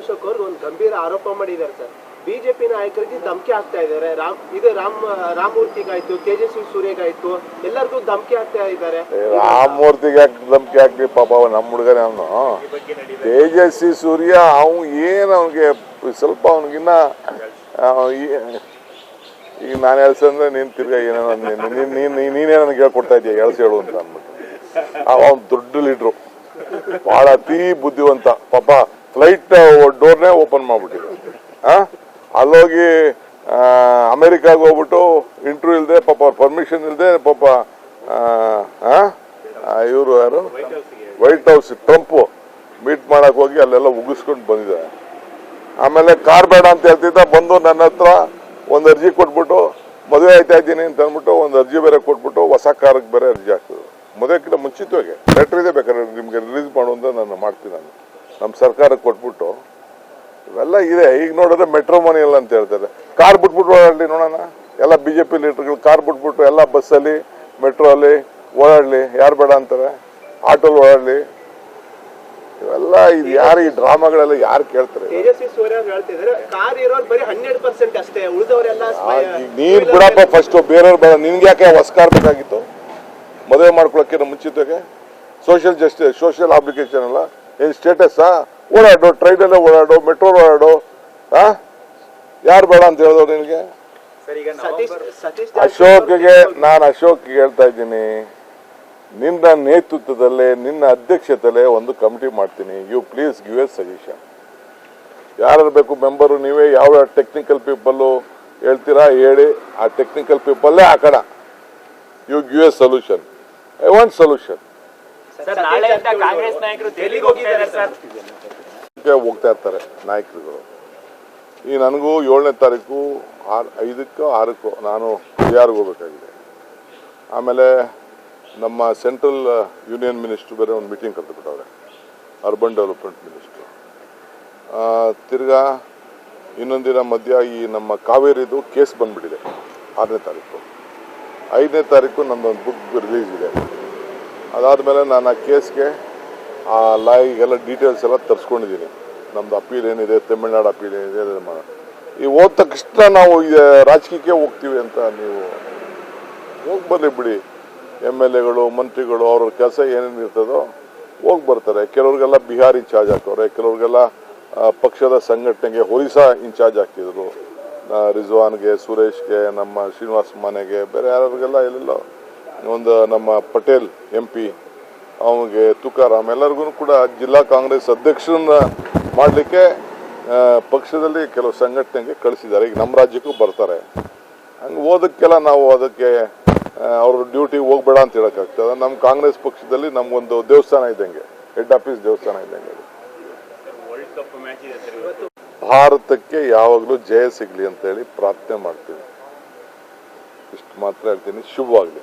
ಅಶೋಕ್ ಅವ್ರಿಗೆ ಒಂದು ಗಂಭೀರ ಆರೋಪ ಮಾಡಿದ್ದಾರೆ ಸರ್. ಬಿಜೆಪಿ ನಾಯಕರಿಗೆ ಧಮಕಿ ಆಗ್ತಾ ಇದ್ದಾರೆ. ರಾಮ್, ಇದು ರಾಮ್, ರಾಮಮೂರ್ತಿಗಾಯ್ತು, ತೇಜಸ್ವಿ ಸೂರ್ಯಗಾಯ್ತು, ಎಲ್ಲರಿಗೂ ಧಮಕಿ ಆಗ್ತಾ ಇದ್ದಾರೆ. ರಾಮಮೂರ್ತಿಗೆ ಧಮಕಿ ಹಾಕ್ಲಿ? ಪಾಪ ನಮ್ಮ ಹುಡುಗನೇ ಅವನು. ತೇಜಸ್ವಿ ಸೂರ್ಯ ಅವನು ಏನು ಅವನಿಗೆ ಸ್ವಲ್ಪ ಅವನಿಗಿನ್ನ ಈಗ ನಾನು ಎಳ್ಸಂದ್ರೆ ನೀನು ತಿರ್ಗಾ ಏನೇನೋ ನೀನು ನೀನು, ನೀನೇ ಇದೆಯಾ? ಎಳ್ಸಿ ಹೇಳು ಅಂತ ಅಂದ್ಬಿಟ್ಟು. ಅವ್ನು ದೊಡ್ಡ ಲೀಡ್ರು ಭಾಳ ಅತೀ ಬುದ್ಧಿವಂತ. ಪಾಪ ಫ್ಲೈಟ್ ಡೋರ್ನೇ ಓಪನ್ ಮಾಡ್ಬಿಟ್ಟಿದೆ ಅಲ್ಲೋಗಿ ಅಮೆರಿಕಾಗೆ ಹೋಗ್ಬಿಟ್ಟು ಇಂಟರ್ವ್ಯೂ ಇಲ್ಲದೆ ಪಾಪ ಅವ್ರ ಪರ್ಮಿಷನ್ ಇಲ್ಲದೆ ಪಾಪ ಇವರು ಯಾರು? ವೈಟ್ ಹೌಸ್ ಟ್ರಂಪ್ ಮೀಟ್ ಮಾಡಕ್ ಹೋಗಿ ಅಲ್ಲೆಲ್ಲ ಉಗಿಸ್ಕೊಂಡು ಬಂದಿದ್ದಾರೆ. ಆಮೇಲೆ ಕಾರ್ ಬೇಡ ಅಂತ ಹೇಳ್ತಿದ್ದ, ಬಂದು ನನ್ನ ಹತ್ರ ಒಂದು ಅರ್ಜಿ ಕೊಟ್ಬಿಟ್ಟು, ಮದುವೆ ಆಯ್ತಾ ಇದ್ದೀನಿ ಅಂತ ಅಂದ್ಬಿಟ್ಟು ಒಂದು ಅರ್ಜಿ ಬೇರೆ ಕೊಟ್ಬಿಟ್ಟು ಹೊಸ ಕಾರ್ಗೆ ಬೇರೆ ಅರ್ಜಿ ಹಾಕಿದ್ರು ಮದುವೆಕ್ಕಿಂತ ಮುಂಚಿತವಾಗಿ. ಲೆಟ್ರ್ ಇದೆ ಬೇಕಾದ್ರೆ ನಿಮ್ಗೆ ರಿಲೀಸ್ ಮಾಡು ಅಂತ ನಾನು ಮಾಡ್ತೀನಿ ನಾನು. ನಮ್ಮ ಸರ್ಕಾರಕ್ಕೆ ಕೊಟ್ಬಿಟ್ಟು ಇವೆಲ್ಲ ಇದೆ. ಈಗ ನೋಡಿದ್ರೆ ಮೆಟ್ರೋ ಮನಿ ಎಲ್ಲ ಅಂತ ಹೇಳ್ತಾರೆ. ಕಾರ್ ಬಿಟ್ಬಿಟ್ಟು ಓಡಾಡಲಿ ನೋಡೋಣ. ಎಲ್ಲ ಬಿ ಜೆ ಪಿ ಲೀಡರ್ಗಳು ಕಾರ್ ಬಿಟ್ಬಿಟ್ಟು ಎಲ್ಲ ಬಸ್ಸಲ್ಲಿ ಮೆಟ್ರೋ ಅಲ್ಲಿ ಓಡಾಡಲಿ. ಯಾರು ಬೇಡ ಅಂತಾರೆ? ಆಟೋಲಿ ಓಡಾಡಲಿ. ಇವೆಲ್ಲ ಇದು ಯಾರು ಈ ಡ್ರಾಮಾಗಳೆಲ್ಲ ಯಾರು ಕೇಳ್ತಾರೆ? ನೀನ್ ಬಿಡಪ್ಪ ಫಸ್ಟ್ ಬೇರೆಯವ್ರು ಬೇಡ. ನಿನ್ಗೆ ಯಾಕೆ ಹೊಸ ಕಾರ್ ಬೇಕಾಗಿತ್ತು? ಮದುವೆ ಮಾಡ್ಕೊಳಕ್ಕೆ ಮುಂಚಿತವಾಗಿ ಸೋಷಿಯಲ್ ಜಸ್ಟಿಸ್ ಸೋಷಿಯಲ್ ಅಪ್ಲಿಕೇಶನ್ ಅಲ್ಲ. ಏನ್ ಸ್ಟೇಟಸ್ಸಾ ಓಡಾಡು ಟ್ರೈನಲ್ಲೇ ಓಡಾಡು ಮೆಟ್ರೋ ಓಡಾಡು ಆ? ಯಾರು ಬೇಡ ಅಂತ ಹೇಳಿದವ್ರು ನಿನಗೆ? ಅಶೋಕ್ಗೆ ನಾನು ಅಶೋಕ್ಗೆ ಹೇಳ್ತಾ ಇದ್ದೀನಿ. ನಿನ್ನ ನೇತೃತ್ವದಲ್ಲೇ ನಿನ್ನ ಅಧ್ಯಕ್ಷತೆಯಲ್ಲೇ ಒಂದು ಕಮಿಟಿ ಮಾಡ್ತೀನಿ. You please give a suggestion ಯಾರು ಬೇಕು ಮೆಂಬರು ನೀವೇ ಯಾವ ಟೆಕ್ನಿಕಲ್ ಪೀಪಲ್ಲು ಹೇಳ್ತೀರಾ ಹೇಳಿ. ಆ ಟೆಕ್ನಿಕಲ್ ಪೀಪಲ್ಲೇ ಹಾಕೋಣ. You give a solution I want solution sir ನಾಳೆಯಿಂದ ಕಾಂಗ್ರೆಸ್ ನಾಯಕರು ದೆಹಲಿಗೆ ಹೋಗಿದ್ದಾರೆ ಸರ್. ಹೋಗ್ತಾ ಇರ್ತಾರೆ ನಾಯಕರುಗಳು. ಈ ನನಗೂ ಏಳನೇ ತಾರೀಕು ಆರು ಐದಕ್ಕೋ ಆರಕ್ಕೋ ನಾನು ಬಿಹಾರ್ಗೆ ಹೋಗ್ಬೇಕಾಗಿದೆ. ಆಮೇಲೆ ನಮ್ಮ ಸೆಂಟ್ರಲ್ ಯೂನಿಯನ್ ಮಿನಿಸ್ಟ್ರು ಬೇರೆ ಒಂದು ಮೀಟಿಂಗ್ ಕರೆದುಬಿಟ್ಟವ್ರೆ ಅರ್ಬನ್ ಡೆವಲಪ್ಮೆಂಟ್ ಮಿನಿಸ್ಟ್ರು. ತಿರ್ಗಾ ಇನ್ನೊಂದಿನ ಮಧ್ಯ ಈ ನಮ್ಮ ಕಾವೇರಿದು ಕೇಸ್ ಬಂದ್ಬಿಟ್ಟಿದೆ ಆರನೇ ತಾರೀಕು. ಐದನೇ ತಾರೀಕು ನಮ್ಮದೊಂದು ಬುಕ್ ರಿಲೀಸ್ ಇದೆ. ಅದಾದಮೇಲೆ ನಾನು ಆ ಕೇಸ್ಗೆ ಆ ಲಾಯಿಗೆಲ್ಲ ಡೀಟೇಲ್ಸ್ ಎಲ್ಲ ತರಿಸ್ಕೊಂಡಿದ್ದೀನಿ. ನಮ್ದು ಅಪೀಲ್ ಏನಿದೆ, ತಮಿಳ್ನಾಡು ಅಪೀಲ್ ಏನಿದೆ ಈ ಹೋದ ತಕ್ಷಣ ನಾವು ರಾಜಕೀಯಕ್ಕೆ ಹೋಗ್ತೀವಿ ಅಂತ ನೀವು ಹೋಗಿ ಬರಲಿ ಬಿಡಿ. ಎಂ ಎಲ್ ಎಗಳು, ಮಂತ್ರಿಗಳು, ಅವ್ರ ಕೆಲಸ ಏನೇನು ಇರ್ತದೋ ಹೋಗಿ ಬರ್ತಾರೆ. ಕೆಲವ್ರಿಗೆಲ್ಲ ಬಿಹಾರ್ ಇನ್ಚಾರ್ಜ್ ಹಾಕೋರೆ, ಕೆಲವ್ರಿಗೆಲ್ಲ ಪಕ್ಷದ ಸಂಘಟನೆಗೆ ಒರಿಸ್ಸಾ ಇನ್ಚಾರ್ಜ್ ಹಾಕಿದ್ರು. ರಿಜ್ವಾನ್ಗೆ, ಸುರೇಶ್ಗೆ, ನಮ್ಮ ಶ್ರೀನಿವಾಸ್ ಮನೆಗೆ, ಬೇರೆ ಯಾರಿಗೆಲ್ಲ ಎಲ್ಲೆಲ್ಲೋ ಒಂದು ನಮ್ಮ ಪಟೇಲ್ ಎಂ ಪಿ, ಅವನಿಗೆ ತುಕಾರಾಮ್, ಎಲ್ಲರಿಗೂ ಕೂಡ ಜಿಲ್ಲಾ ಕಾಂಗ್ರೆಸ್ ಅಧ್ಯಕ್ಷರನ್ನ ಮಾಡಲಿಕ್ಕೆ ಪಕ್ಷದಲ್ಲಿ ಕೆಲವು ಸಂಘಟನೆಗೆ ಕಳಿಸಿದ್ದಾರೆ. ಈಗ ನಮ್ಮ ರಾಜ್ಯಕ್ಕೂ ಬರ್ತಾರೆ. ಹಂಗೆ ಓದಕ್ಕೆಲ್ಲ ನಾವು ಅದಕ್ಕೆ ಅವ್ರ ಡ್ಯೂಟಿ ಹೋಗ್ಬೇಡ ಅಂತ ಹೇಳೋಕ್ಕಾಗ್ತದೆ. ನಮ್ಮ ಕಾಂಗ್ರೆಸ್ ಪಕ್ಷದಲ್ಲಿ ನಮ್ಗೊಂದು ದೇವಸ್ಥಾನ ಇದ್ದಂಗೆ, ಹೆಡ್ ಆಫೀಸ್ ದೇವಸ್ಥಾನ ಇದ್ದಂಗೆ ಭಾರತಕ್ಕೆ ಯಾವಾಗಲೂ ಜಯ ಸಿಗಲಿ ಅಂತ ಹೇಳಿ ಪ್ರಾರ್ಥನೆ ಮಾಡ್ತೀವಿ. ಇಷ್ಟು ಮಾತ್ರ ಹೇಳ್ತೀನಿ. ಶುಭವಾಗಲಿ.